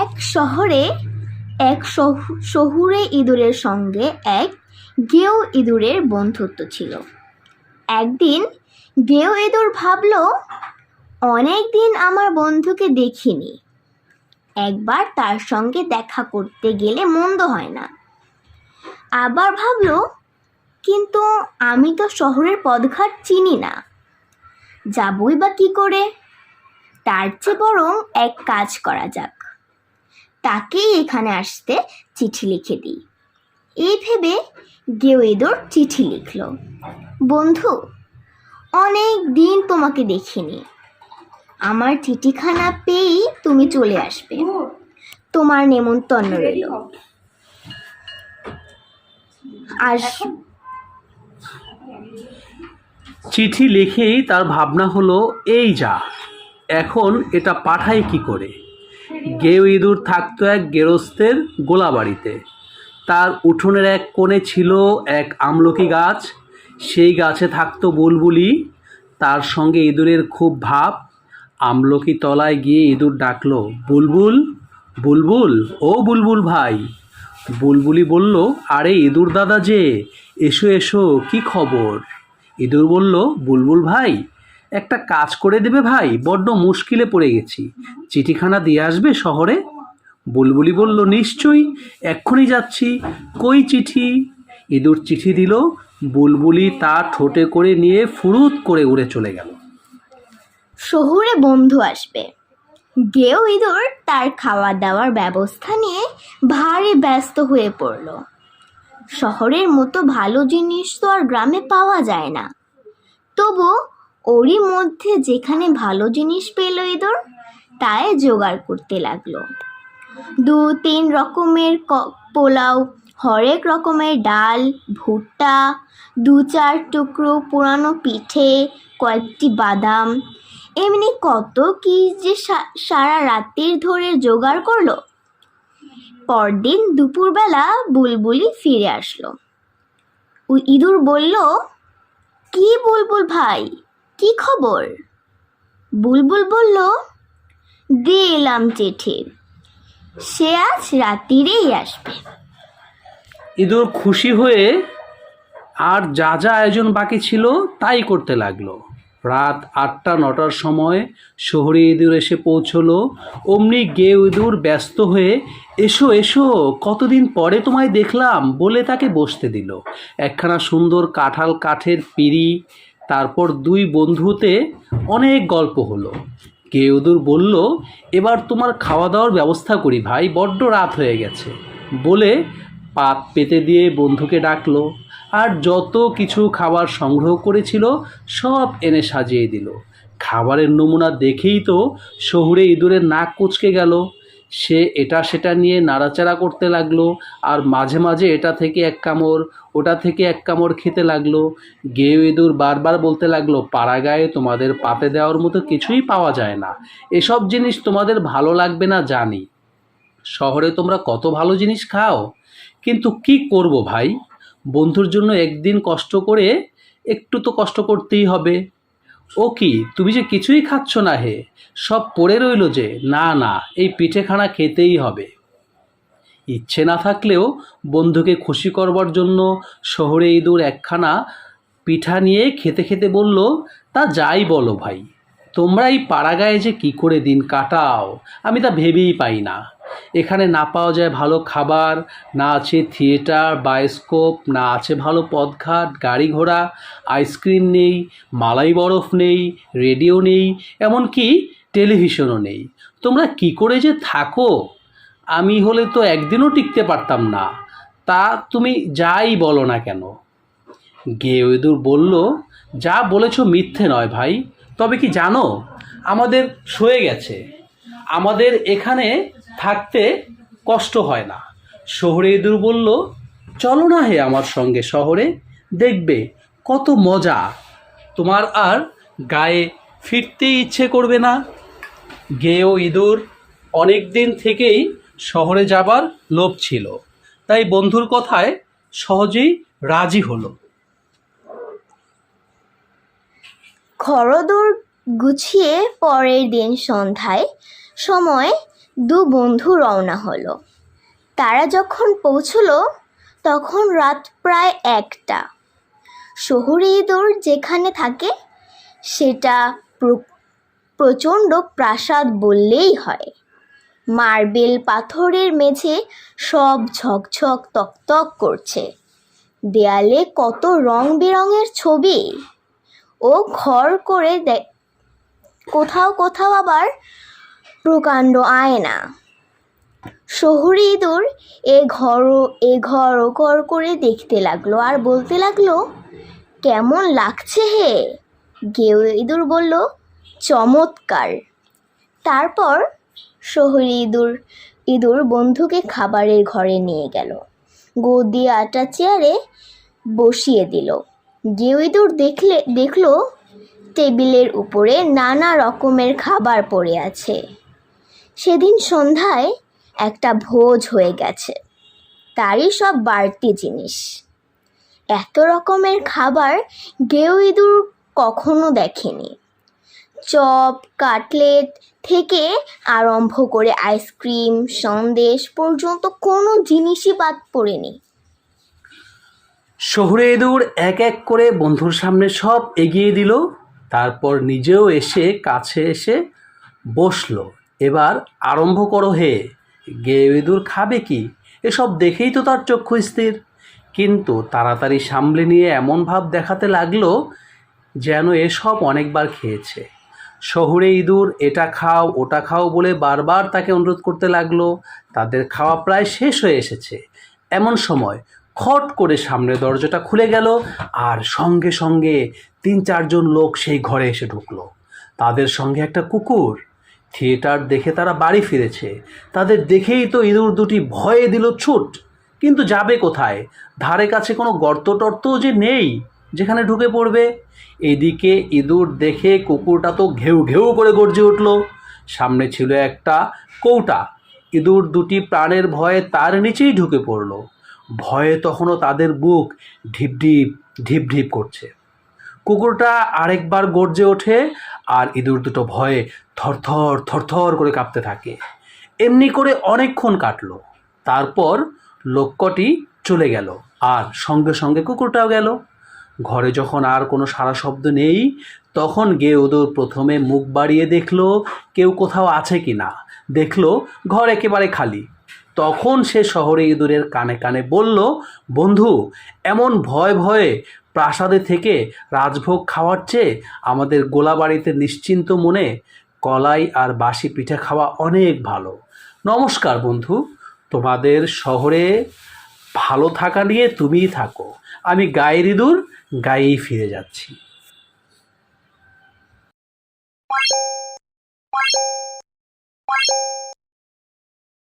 এক শহরে, এক শহু- শহুরে ইঁদুরের সঙ্গে এক গেও ইঁদুরের বন্ধুত্ব ছিল। একদিন গেও ইঁদুর ভাবল, অনেক দিন আমার বন্ধুকে দেখিনি। একবার তার সঙ্গে দেখা করতে গেলে মন্দ হয় না। আবার ভাবল, কিন্তু আমি তো শহরের পদঘাট চিনি না। যাবই বা কি করে? তার চেয়ে বরং এক কাজ করা যাক। তাকেই এখানে আসতে চিঠি লিখে দিই। এই ভেবে গেওয়েদর চিঠি লিখল। বন্ধু, অনেক দিন তোমাকে দেখিনি। আমার চিঠিখানা পেয়েই তুমি চলে আসবে। তোমার নেমন্তন্ন রইল। আস চিঠি লিখেই তার ভাবনা হলো, এই যা, এখন এটা পাঠাই কি করে? গেও ইঁদুর থাকতো এক গেরস্তের গোলাবাড়িতে। তার উঠোনের এক কোণে ছিল এক আমলকি গাছ। সেই গাছে থাকতো বুলবুলি। তার সঙ্গে ইঁদুরের খুব ভাব। আমলকি তলায় গিয়ে ইঁদুর ডাকলো, বুলবুল বুলবুল, ও বুলবুল ভাই। বুলবুলি বলল, আরে ইঁদুর দাদা যে, এসো এসো, কি খবর? ইঁদুর বলল, বুলবুল ভাই একটা কাজ করে দেবে ভাই, বড্ড মুশকিলে পড়ে গেছি। চিঠিখানা দিয়ে আসবে শহরে? বুলবুলি বলল, নিশ্চয়ই, এক্ষুনি যাচ্ছি। কই চিঠি? ইঁদুর চিঠি দিল। বুলবুলি তা ঠোঁটে করে নিয়ে ফুরুত করে উড়ে চলে গেল। শহুরে বন্ধু আসবে। গেও ইঁদুর তার খাওয়া দাওয়ার ব্যবস্থা নিয়ে ভারী ব্যস্ত হয়ে পড়ল। শহরের মতো ভালো জিনিস তো আর গ্রামে পাওয়া যায় না। তবু ওরই মধ্যে যেখানে ভালো জিনিস পেল ইঁদুর, তাই জোগাড় করতে লাগল। দু তিন রকমের পোলাও, হরেক রকমের ডাল, ভুট্টা, দু চার টুকরো পুরানো পিঠে, কয়েকটি বাদাম। এমনি কত কি যে সারা রাত্রির ধরে জোগাড় করল। পরদিন দুপুরবেলা বুলবুলি ফিরে আসলো। ইঁদুর বলল, কি বুলবুল ভাই কি খবর? বুলবুল বলল দিয়ে এলাম চিঠি সে আজ রাত্রিরেই আসবে। ইঁদুর খুশি হয়ে আর যা যা আয়োজন বাকি ছিল তাই করতে লাগল। রাত আটটা, নটার সময় শহরে ইঁদুর এসে পৌঁছলো। অমনি গে ইঁদুর ব্যস্ত হয়ে, এসো এসো, কতদিন পরে তোমায় দেখলাম? বলে তাকে বসতে দিল। একখানা সুন্দর কাঁঠাল কাঠের পিড়ি তারপর দুই বন্ধুতে অনেক গল্প হলো। কেউদুর বলল, এবার তোমার খাওয়া দাওয়ার ব্যবস্থা করি ভাই, বড্ড রাত হয়ে গেছে। বলে পাত পেতে দিয়ে বন্ধুকে ডাকলো, আর যত কিছু খাবার সংগ্রহ করেছিল সব এনে সাজিয়ে দিল। খাবারের নমুনা দেখেই তো শহুরে ইঁদুরের নাক কুচকে গেল। সে এটা সেটা নিয়ে নাড়াচাড়া করতে লাগল, আর মাঝে মাঝে এটা থেকে এক কামড়, ওটা থেকে এক কামড় খেতে লাগল। গেও ইঁদুর বারবার বলতে লাগল, পাড়া গায়ে তোমাদের পাতে দেওয়ার মতো কিছুই পাওয়া যায় না। এসব জিনিস তোমাদের ভালো লাগবে না, জানি। শহরে তোমরা কত ভালো জিনিস খাও। কিন্তু কি করব ভাই? বন্ধুর জন্য একদিন কষ্ট করে একটু তো কষ্ট করতেই হবে। ও কি, তুমি যে কিছুই খাচ্ছ না হে? সব পড়ে রইল যে, না না, এই পিঠেখানা খেতেই হবে। ইচ্ছে না থাকলেও বন্ধুকে খুশি করবার জন্য শহরে ইঁদুর একখানা পিঠা নিয়ে খেতে খেতে বলল, তা যাই বলো ভাই। তোমরা এই পাড়াগায়ে যে কি করে দিন কাটাও, আমি তা ভেবেই পাই না। এখানে না পাওয়া যায় ভালো খাবার, না আছে থিয়েটার বায়োস্কোপ না আছে ভালো পথঘাট গাড়ি ঘোড়া, আইসক্রিম নেই, মালাই বরফ নেই, রেডিও নেই, এমনকি টেলিভিশনও নেই। তোমরা কি করে যে থাকো? আমি হলে তো একদিনও টিকতে পারতাম না। তা তুমি যাই বলো না কেন? গেওয়েদুর বলল, যা বলেছ মিথ্যে নয় ভাই। তবে কি জানো? আমাদের সয়ে গেছে। আমাদের এখানে থাকতে কষ্ট হয় না। শহরে ইঁদুর বলল, চলো না হে আমার সঙ্গে শহরে, দেখবে কত মজা। তোমার আর গায়ে ফিরতে ইচ্ছে করবে না। গেও ইঁদুর অনেক দিন থেকেই শহরে যাবার লোভ ছিল। তাই বন্ধুর কথায় সহজেই রাজি হলো। খরদূর গুছিয়ে পরের দিন সন্ধ্যায় সময় দু বন্ধু রওনা হলো। তারা যখন পৌঁছলো, তখন রাত প্রায় একটা। শহুরে ইঁদুর যেখানে থাকে, সেটা প্র- প্রচণ্ড প্রাসাদ বললেই হয়। মার্বেল পাথরের মেঝে সব ঝকঝক তকতক করছে। দেয়ালে কত রং বেরঙের ছবি। ও ঘর করে দে কোথাও কোথাও আবার প্রকাণ্ড আয়না। শহুরে ইঁদুর এ ঘর এ ঘর ও ঘর করে দেখতে লাগল আর বলতে লাগল, কেমন লাগছে হে? গেউ ইঁদুর বলল, চমৎকার। তারপর শহুরে ইঁদুর ইঁদুর বন্ধুকে খাবারের ঘরে নিয়ে গেল। গদি আটা চেয়ারে বসিয়ে দিল। গেও ইঁদুর দেখলে, দেখল টেবিলের উপরে নানা রকমের খাবার পড়ে আছে। সেদিন সন্ধ্যায় একটা ভোজ হয়ে গেছে। তারই সব বাড়তি জিনিস। এত রকমের খাবার গেও ইঁদুর কখনো দেখেনি। চপ, কাটলেট থেকে আরম্ভ করে আইসক্রিম, সন্দেশ পর্যন্ত কোনো জিনিসই বাদ পড়েনি। শহুরে ইঁদুর এক এক করে বন্ধুর সামনে সব এগিয়ে দিল, তারপর নিজেও এসে কাছে এসে বসল। এবার আরম্ভ করো হে গেয়ে ইঁদুর খাবে কি? এসব দেখেই তো তার চক্ষু স্থির। কিন্তু তাড়াতাড়ি সামলে নিয়ে এমন ভাব দেখাতে লাগল যেন এসব অনেকবার খেয়েছে। শহুরে ইঁদুর, এটা খাও, ওটা খাও বলে বারবার তাকে অনুরোধ করতে লাগল। তাদের খাওয়া প্রায় শেষ হয়ে এসেছে। এমন সময় খট করে সামনে দরজাটা খুলে গেল আর সঙ্গে সঙ্গে তিন চারজন লোক সেই ঘরে এসে ঢুকলো। তাদের সঙ্গে একটা কুকুর। থিয়েটার দেখে তারা বাড়ি ফিরেছে। তাদের দেখেই তো ইঁদুর দুটি ভয়ে দিল ছুট। কিন্তু যাবে কোথায়? ধারে কাছে কোনো গর্ত টর্ত যে নেই, যেখানে ঢুকে পড়বে। এদিকে ইঁদুর দেখে কুকুরটা তো ঘেউ ঘেউ করে গর্জে উঠল। সামনে ছিল একটা কৌটা। ইঁদুর দুটি প্রাণের ভয়ে তার নিচেই ঢুকে পড়ল। ভয়ে তখনও তাদের বুক ঢিপ ঢিপ ঢিপ ঢিপ করছে। কুকুরটা আরেকবার গর্জে ওঠে আর ইঁদুর দুটো ভয়ে থরথর থরথর করে কাঁপতে থাকে। এমনি করে অনেকক্ষণ কাটলো। তারপর লক্ষ্যটি চলে গেল আর সঙ্গে সঙ্গে কুকুরটাও গেল। ঘরে যখন আর কোনো সারা শব্দ নেই, তখন গেউদুর প্রথমে মুখ বাড়িয়ে দেখল, কেউ কোথাও আছে কি না দেখল, ঘর একেবারে খালি। তখন সে শহরে ইঁদুরের কানে কানে বলল, বন্ধু, এমন ভয় ভয়ে প্রাসাদে থেকে রাজভোগ খাওয়ার চেয়ে আমাদের গোলাবাড়িতে নিশ্চিন্ত মনে কলাই আর বাসি পিঠে খাওয়া অনেক ভালো। নমস্কার বন্ধু, তোমাদের শহরে ভালো থাকা নিয়ে তুমিই থাকো। আমি গায়ের ইঁদুর, গায়েই ফিরে যাচ্ছি।